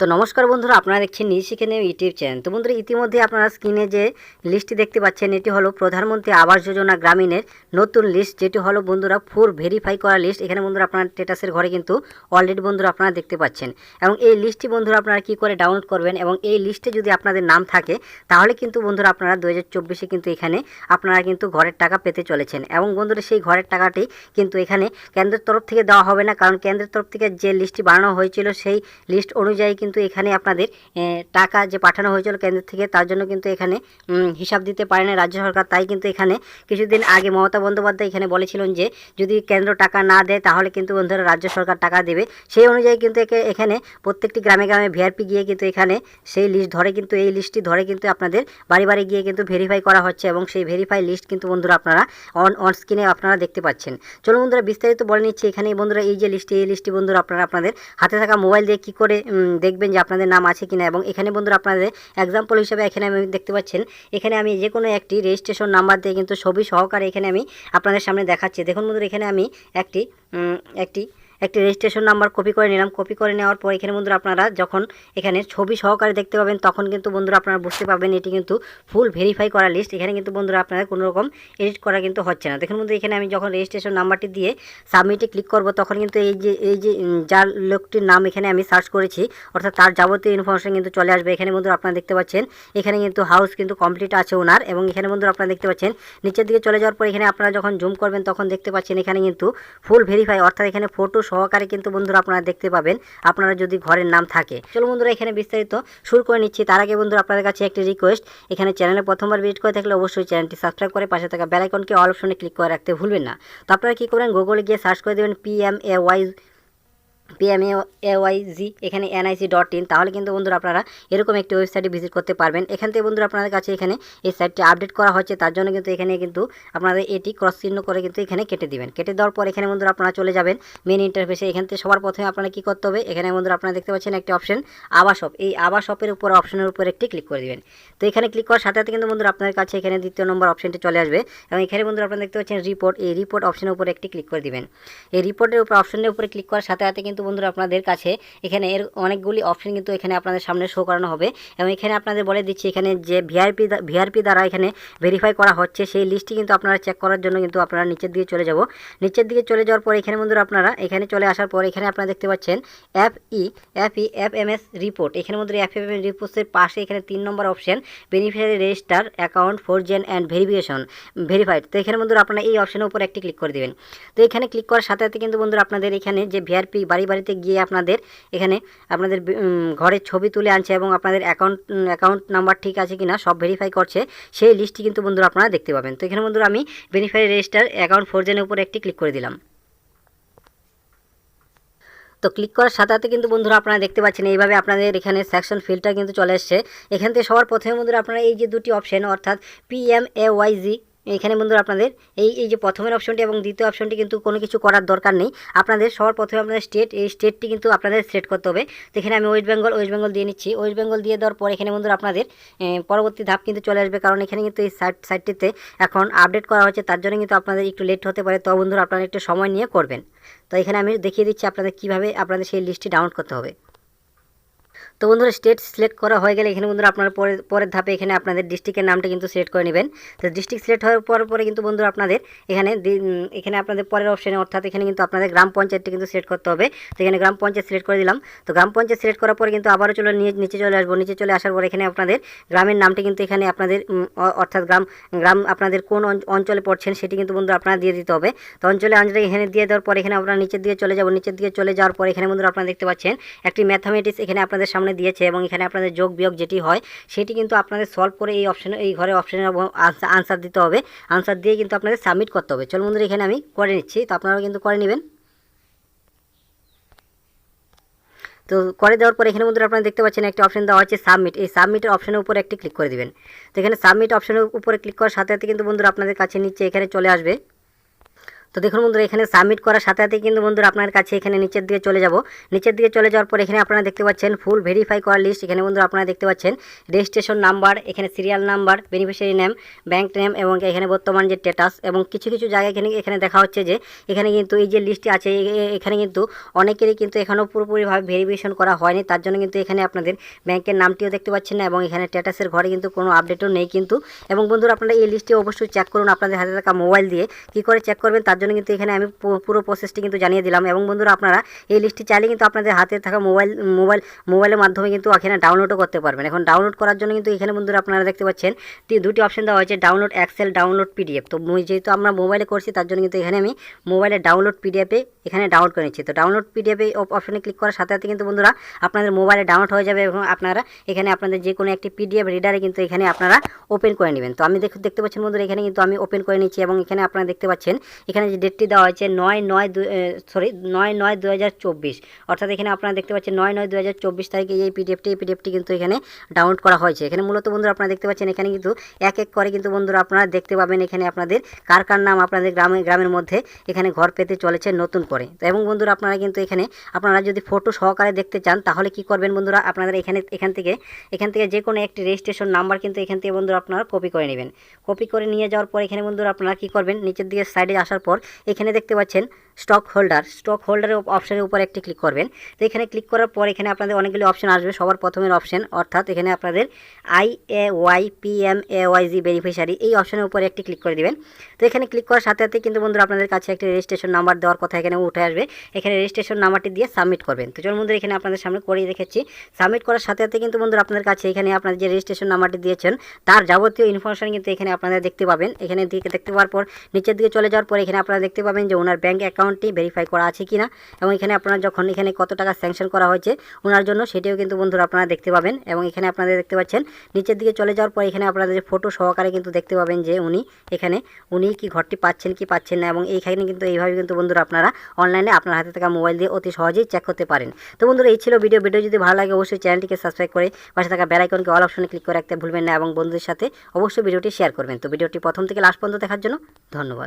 তো নমস্কার বন্ধুরা, আপনারা দেখছেন নিজ শিখে নেব ইউটিউব চ্যানেল। তো বন্ধুরা, ইতিমধ্যে আপনারা স্ক্রিনে যে লিস্টটি দেখতে পাচ্ছেন, এটি হলো প্রধানমন্ত্রী আবাস যোজনা গ্রামীণের নতুন লিস্ট, যেটি হলো বন্ধুরা ফুল ভেরিফাই করা লিস্ট। এখানে বন্ধুরা আপনার স্টেটাসের ঘরে কিন্তু অলরেডি বন্ধুরা আপনারা দেখতে পাচ্ছেন। এবং এই লিস্টটি বন্ধুরা আপনারা কী করে ডাউনলোড করবেন এবং এই লিস্টে যদি আপনাদের নাম থাকে, তাহলে কিন্তু বন্ধুরা আপনারা দু হাজার চব্বিশে কিন্তু এখানে আপনারা কিন্তু ঘরের টাকা পেতে চলেছেন। এবং বন্ধুরা, সেই ঘরের টাকাটি কিন্তু এখানে কেন্দ্রের তরফ থেকে দেওয়া হবে না, কারণ কেন্দ্রের তরফ থেকে যে লিস্টটি বানানো হয়েছিল, সেই লিস্ট অনুযায়ী কিন্তু এখানে আপনাদের টাকা যে পাঠানো হয়েছিল কেন্দ্র থেকে তার জন্য কিন্তু এখানে হিসাব দিতে পারে না রাজ্য সরকার। তাই কিন্তু এখানে কিছুদিন আগে মমতা বন্দ্যোপাধ্যায় এখানে বলেছিলেন যে যদি কেন্দ্র টাকা না দেয় তাহলে কিন্তু বন্ধুরা রাজ্য সরকার টাকা দেবে। সেই অনুযায়ী কিন্তু একে- এখানে প্রত্যেকটি গ্রামে গ্রামে ভিআরপি গিয়ে কিন্তু এখানে সেই লিস্ট ধরে কিন্তু এই লিস্টটি ধরে কিন্তু আপনাদের বাড়ি বাড়ি গিয়ে কিন্তু ভেরিফাই করা হচ্ছে এবং সেই ভেরিফাই লিস্ট কিন্তু বন্ধুরা আপনারা অন অন স্ক্রিনে আপনারা দেখতে পাচ্ছেন। চলুন বন্ধুরা বিস্তারিত বলে নিচ্ছি। এখানে বন্ধুরা এই যে লিস্টটি এই লিস্টটি বন্ধুরা আপনারা আপনাদের হাতে থাকা মোবাইল দিয়ে কী করে উম, দেখবেন যে আপনাদের নাম আছে কিনা এবং এখানে বন্ধুরা আপনাদের এক্সাম্পল হিসেবে এখানে আমি দেখতে পাচ্ছেন, এখানে আমি যে কোনো একটি রেজিস্ট্রেশন নাম্বার দিয়ে কিন্তু ছবি সহকারে এখানে আমি আপনাদের সামনে দেখাচ্ছি। দেখুন বন্ধুরা, এখানে আমি একটি একটি একটি রেজিস্ট্রেশন নাম্বার কপি করে নিলাম। কপি করে নেওয়ার পর এখানে বন্ধুরা আপনারা যখন এখানে ছবি সহকারে দেখতে পাবেন, তখন কিন্তু বন্ধুরা আপনারা বুঝতে পারবেন এটি কিন্তু ফুল ভেরিফাই করা লিস্ট এখানে কিন্তু বন্ধুরা আপনাদের কোনো রকম এডিট করা কিন্তু হচ্ছে না। দেখুন বন্ধু এখানে আমি যখন রেজিস্ট্রেশন নাম্বারটি দিয়ে সাবমিটে ক্লিক করব, তখন কিন্তু এই যে এই যে যার লোকটির নাম এখানে আমি সার্চ করেছি, অর্থাৎ তার যাবতীয় ইনফরমেশন কিন্তু চলে আসবে। এখানে বন্ধুরা আপনারা দেখতে পাচ্ছেন, এখানে কিন্তু হাউস কিন্তু কমপ্লিট আছে ওনার এবং এখানে বন্ধুরা আপনারা দেখতে পাচ্ছেন, নিচের দিকে চলে যাওয়ার পর এখানে আপনারা যখন জুম করবেন, তখন দেখতে পাচ্ছেন এখানে কিন্তু ফুল ভেরিফাই অর্থাৎ এখানে ফটো সহকারে কিন্তু বন্ধুরা আপনারা দেখতে পাবেন, আপনারা যদি ঘরের নাম থাকে। চলো বন্ধুরা, এখানে বিস্তারিত শুরু করে নিচ্ছি। তার আগে বন্ধুরা, আপনাদের কাছে একটি রিকোয়েস্ট এখানে চ্যানেলে প্রথমবার ভিজিট করে থাকলে অবশ্যই চ্যানেলটি সাবস্ক্রাইব করে পাশে থাকা বেলাইকনকে অল অপশনে ক্লিক করে রাখতে ভুলবেন না। তো আপনারা কী করবেন গুগলে গিয়ে সার্চ করে দেবেন P M A Y PMA AYG এখানে এনআইসি ডট ইন তাহলে কিন্তু বন্ধুরা আপনারা এরকম একটি ওয়েবসাইটে ভিজিট করতে পারবেন। এখান থেকে বন্ধুরা আপনাদের কাছে এখানে এই সাইটটি আপডেট করা হচ্ছে, তার জন্য কিন্তু এখানে কিন্তু আপনাদের এটি ক্রস চিহ্ন করে কিন্তু এখানে কেটে দিবেন। কেটে দেওয়ার পর এখানে বন্ধুরা আপনারা চলে যাবেন মেন ইন্টারফেসে এখান থেকে সবার প্রথমে আপনারা কী করতে হবে, এখানে বন্ধুরা আপনারা দেখতে পাচ্ছেন একটি অপশন আবাসপ এই আবাসপের উপর অপশনের উপর একটি ক্লিক করে দিবেন। তো এখানে ক্লিক করার সাথে সাথে কিন্তু বন্ধুরা আপনাদের কাছে এখানে দ্বিতীয় নম্বর অপশনটি চলে আসবে। এবং এখানে বন্ধুরা আপনারা দেখতে পাচ্ছেন রিপোর্ট এই রিপোর্ট অপশনের উপর একটি ক্লিক করে দিবেন। এই রিপোর্টের উপর অপশনের উপরে ক্লিক করার সাথে সাথে কিন্তু বন্ধুরা আপনাদের কাছে এখানে এর অনেকগুলি অপশন কিন্তু এখানে আপনাদের সামনে শো করানো হবে। এবং এখানে আপনাদের বলে দিচ্ছি, এখানে যে ভিআরপি ভিআরপি দ্বারা এখানে ভেরিফাই করা হচ্ছে, সেই লিস্টটি কিন্তু আপনারা চেক করার জন্য কিন্তু আপনারা নিচের দিকে চলে যাব। নিচের দিকে চলে যাওয়ার পর এখানে বন্ধুরা আপনারা এখানে চলে আসার পর এখানে আপনারা দেখতে পাচ্ছেন F E F E F M S report এখানে বন্ধুরা এফ এম এস রিপোর্টের পাশে এখানে তিন নম্বর option beneficiary register account frozen and verification verified তো এখানে বন্ধুরা আপনারা এই অপশনের উপর একটি ক্লিক করে দেবেন। তো এখানে ক্লিক করার সাথে সাথে কিন্তু বন্ধুরা আপনাদের এখানে যে ভিআরপি বাড়ি বাড়িতে গিয়ে আপনাদের এখানে আপনাদের ঘরের ছবি তুলে আনছে এবং আপনাদের অ্যাকাউন্ট অ্যাকাউন্ট নাম্বার ঠিক আছে কিনা সব ভেরিফাই করছে, সেই লিস্টটি কিন্তু বন্ধুরা আপনারা দেখতে পাবেন। তো এখানে বন্ধুরা আমি বেনিফাই রেজিস্টার অ্যাকাউন্ট ফোর জেনের উপর একটি ক্লিক করে দিলাম। তো ক্লিক করার সাথে সাথে কিন্তু বন্ধুরা আপনারা দেখতে পাচ্ছেন, এইভাবে আপনাদের এখানে সেকশন ফিল্টার কিন্তু চলে এসছে। এখান থেকে সবার প্রথমে বন্ধুরা আপনারা এই যে দুটি অপশন অর্থাৎ পি এম এ ওয়াইজি এখানে বন্ধুরা আপনাদের এই এই যে প্রথমের অপশনটি এবং দ্বিতীয় অপশনটি কিন্তু কোনো কিছু করার দরকার নেই। আপনাদের সবার প্রথমে আপনাদের স্টেট এই স্টেটটি কিন্তু আপনাদের সেট করতে হবে। এখানে আমি ওয়েস্ট বেঙ্গল ওয়েস্ট বেঙ্গল দিয়ে নিচ্ছি। ওয়েস্ট বেঙ্গল দিয়ে দেওয়ার পর এখানে বন্ধুরা আপনাদের পরবর্তী ধাপ কিন্তু চলে আসবে। কারণ এখানে কিন্তু এই সাইট সাইটটিতে এখন আপডেট করা হচ্ছে তার জন্য কিন্তু আপনাদের একটু লেট হতে পারে। তো বন্ধুরা আপনারা একটু সময় নিয়ে করবেন। তো এখানে আমি দেখিয়ে দিচ্ছি আপনাদের কীভাবে আপনাদের সেই লিস্টটি ডাউনলোড করতে হবে। তো বন্ধুরা স্টেট সিলেক্ট করা হয়ে গেলে এখানে বন্ধুরা আপনার পরে, পরের ধাপে এখানে আপনাদের ডিস্ট্রিক্টের নামটা কিন্তু সিলেক্ট করে নেবেন। তো ডিস্ট্রিক্ট সিলেক্ট হওয়ার পর পরে কিন্তু বন্ধুরা আপনাদের এখানে এখানে আপনাদের পরের অপশানে অর্থাৎ এখানে কিন্তু আপনাদের গ্রাম পঞ্চায়েতটি কিন্তু সিলেক্ট করতে হবে। তো এখানে গ্রাম পঞ্চায়েত সিলেক্ট করে দিলাম। তো গ্রাম পঞ্চায়েত সিলেক্ট করার পরে কিন্তু আবারও চলে নিচে চলে আসব। নিচে চলে আসার পর এখানে আপনাদের গ্রামের নামটি কিন্তু এখানে আপনাদের অর্থাৎ গ্রাম গ্রাম আপনাদের কোন অঞ্চলে পড়ছেন সেটি কিন্তু বন্ধুরা আপনারা দিয়ে দিতে হবে। তো অঞ্চলে অঞ্চলে এখানে দিয়ে দেওয়ার পর এখানে আপনারা নিচের দিকে চলে যাব। নিচের দিকে চলে যাওয়ার পর এখানে বন্ধুরা আপনারা দেখতে পাচ্ছেন একটি ম্যাথামেটিক্স এখানে আপনাদের সামনে দিয়েছে এবং এখানে আপনাদের যোগ বিয়োগ যেটি হয়, সেটি কিন্তু আপনাদের সলভ করে এই অপশনে এই ঘরে অপশনে আনসার দিতে হবে। আনসার দিয়ে কিন্তু আপনাদের সাবমিট করতে হবে। চল বন্ধুরা, এখানে আমি করে নিচ্ছি। তো আপনারাও কিন্তু করে নেবেন। তো করে দেওয়ার পর এখানে বন্ধুরা, আপনারা দেখতে পাচ্ছেন একটা অপশন দেওয়া হচ্ছে সাবমিট এই সাবমিটের অপশনের উপর একটি ক্লিক করে দিবেন। তো এখানে সাবমিট অপশনের উপরে ক্লিক করার সাথে সাথে কিন্তু বন্ধুরা, আপনাদের কাছে নিচে এখানে চলে আসবে। তো দেখুন বন্ধুরা, এখানে সাবমিট করার সাথে সাথে কিন্তু বন্ধুরা আপনার কাছে এখানে নিচের দিকে চলে যাব। নিচের দিকে চলে যাওয়ার পর এখানে আপনারা দেখতে পাচ্ছেন ফুল ভেরিফাই করা লিস্ট এখানে বন্ধুরা আপনারা দেখতে পাচ্ছেন রেজিস্ট্রেশন নাম্বার এখানে serial number beneficiary name bank name এবং এখানে বর্তমান যে স্ট্যাটাস এবং কিছু কিছু জায়গায় এখানে এখানে দেখা হচ্ছে যে এখানে কিন্তু এই যে লিস্টটি আছে এখানে কিন্তু অনেকেরই কিন্তু এখানেও পুরোপুরিভাবে ভেরিফিকেশন করা হয়নি। তার জন্য কিন্তু এখানে আপনাদের ব্যাংকের নামটিও দেখতে পাচ্ছেন না এবং এখানে স্ট্যাটাসের ঘরে কিন্তু কোনো আপডেটও নেই কিন্তু। এবং বন্ধুরা আপনারা এই লিস্টটি অবশ্যই চেক করুন আপনাদের হাতে থাকা মোবাইল দিয়ে। কী করে চেক করবেন? তার জন্য কিন্তু এখানে আমি পুরো প্রসেসটি কিন্তু জানিয়ে দিলাম। এবং বন্ধুরা, আপনারা এই লিস্টটি চাইলে কিন্তু আপনাদের হাতে থাকা মোবাইল মোবাইল, মোবাইলের মাধ্যমে কিন্তু এখানে ডাউনলোডও করতে পারবেন। এখন ডাউনলোড করার জন্য কিন্তু এখানে বন্ধুরা আপনারা দেখতে পাচ্ছেন দুটি অপশন দেওয়া হয়েছে ডাউনলোড এক্সেল ডাউনলোড পিডিএফ তো যেহেতু আমরা মোবাইলে করছি, তার জন্য কিন্তু এখানে আমি মোবাইলে ডাউনলোড পিডিএফে এখানে ডাউনলোড করে নিচ্ছি। তো ডাউনলোড পিডিএফে অপশনে ক্লিক করার সাথে সাথে কিন্তু বন্ধুরা, আপনাদের মোবাইলে ডাউনলোড হয়ে যাবে এবং আপনারা এখানে আপনাদের যে কোনো একটি পিডিএফ রিডারে কিন্তু এখানে আপনারা ওপেন করে নেবেন। তো আমি দেখ- দেখতে পাচ্ছেন বন্ধুরা, এখানে কিন্তু আমি ওপেন করে নিচ্ছি এবং এখানে আপনারা দেখতে পাচ্ছেন, এখানে যে ডেটটি দেওয়া হয়েছে নয় নয় সরি নয় নয় দু অর্থাৎ এখানে আপনারা দেখতে পাচ্ছেন নয় নয় দু তারিখে এই পিডিএফটি এই পিডিএফটি কিন্তু এখানে ডাউনলোড করা হয়েছে। এখানে মূলত বন্ধুরা আপনারা দেখতে পাচ্ছেন এখানে কিন্তু এক এক করে কিন্তু বন্ধুরা আপনারা দেখতে পাবেন এখানে আপনাদের কার কার নাম আপনাদের গ্রামে, গ্রামের মধ্যে এখানে ঘর পেতে চলেছে নতুন করে। তো এবং বন্ধুরা আপনারা কিন্তু এখানে, আপনারা যদি ফটো সহকারে দেখতে চান, তাহলে কি করবেন বন্ধুরা? আপনাদের এখানে, এখান থেকে এখান থেকে যে কোনো একটি রেজিস্ট্রেশন নাম্বার কিন্তু এখান থেকে বন্ধুরা আপনারা কপি করে নেবেন। কপি করে নিয়ে যাওয়ার পর এখানে বন্ধুরা আপনারা কি করবেন? নিচের দিকে সাইডে আসার পর এখানে দেখতে পাচ্ছেন স্টক হোল্ডার স্টক হোল্ডারের অপশনের উপর একটি ক্লিক করবেন। তো এখানে ক্লিক করার পর এখানে আপনাদের অনেকগুলি অপশন আসবে। সবার প্রথমের অপশন অর্থাৎ এখানে আপনাদের I A Y P M A Y G beneficiary এই অপশনের উপরে একটি ক্লিক করে দিবেন। তো এখানে ক্লিক করার সাথে সাথে কিন্তু বন্ধুরা আপনাদের কাছে একটি রেজিস্ট্রেশন নাম্বার দেওয়ার কথা এখানে উঠে আসবে। এখানে রেজিস্ট্রেশন নাম্বারটি দিয়ে সাবমিট করবেন। তো চলুন বন্ধুরা এখানে আপনাদের সামনে করিয়ে রেখেছি সাবমিট করার সাথে সাথে কিন্তু বন্ধুরা আপনাদের কাছে এখানে আপনাদের যে রেজিস্ট্রেশন নাম্বারটি দিয়েছেন, তার যাবতীয় ইনফরমেশন কিন্তু এখানে আপনারা দেখতে পাবেন। এখানে দিকে দেখতে পাওয়ার পর নিচের দিকে চলে যাওয়ার পর এখানে আপনারা দেখতে পাবেন যে ওনার ব্যাঙ্ক অ্যাকাউন্টটি ভেরিফাই করা আছে কি না এবং এখানে আপনারা যখন এখানে কত টাকা স্যাংশন করা হয়েছে, ওনার জন্য সেটিও কিন্তু বন্ধুরা আপনারা দেখতে পাবেন এবং এখানে আপনাদের দেখতে পাচ্ছেন, নিচের দিকে চলে যাওয়ার পর এখানে আপনাদের ফটো সহকারে কিন্তু দেখতে পাবেন যে উনি এখানে, উনি কি ঘরটি পাচ্ছেন কি পাচ্ছেন না এবং এইখানে কিন্তু এইভাবে কিন্তু বন্ধুরা আপনারা অনলাইনে আপনার হাতে থাকা মোবাইল দিয়ে অতি সহজেই চেক করতে পারেন। তো বন্ধুরা এই ছিল ভিডিও ভিডিও যদি ভালো লাগে অবশ্যই চ্যানেলটিকে সাবস্ক্রাইব করে পাশে থাকা বেল আইকনকে অল অপশনে ক্লিক করে রাখতে ভুলবেন না এবং বন্ধুদের সাথে অবশ্যই ভিডিওটি শেয়ার করবেন। তো ভিডিওটি প্রথম থেকে লাস্ট পর্যন্ত দেখার জন্য ধন্যবাদ।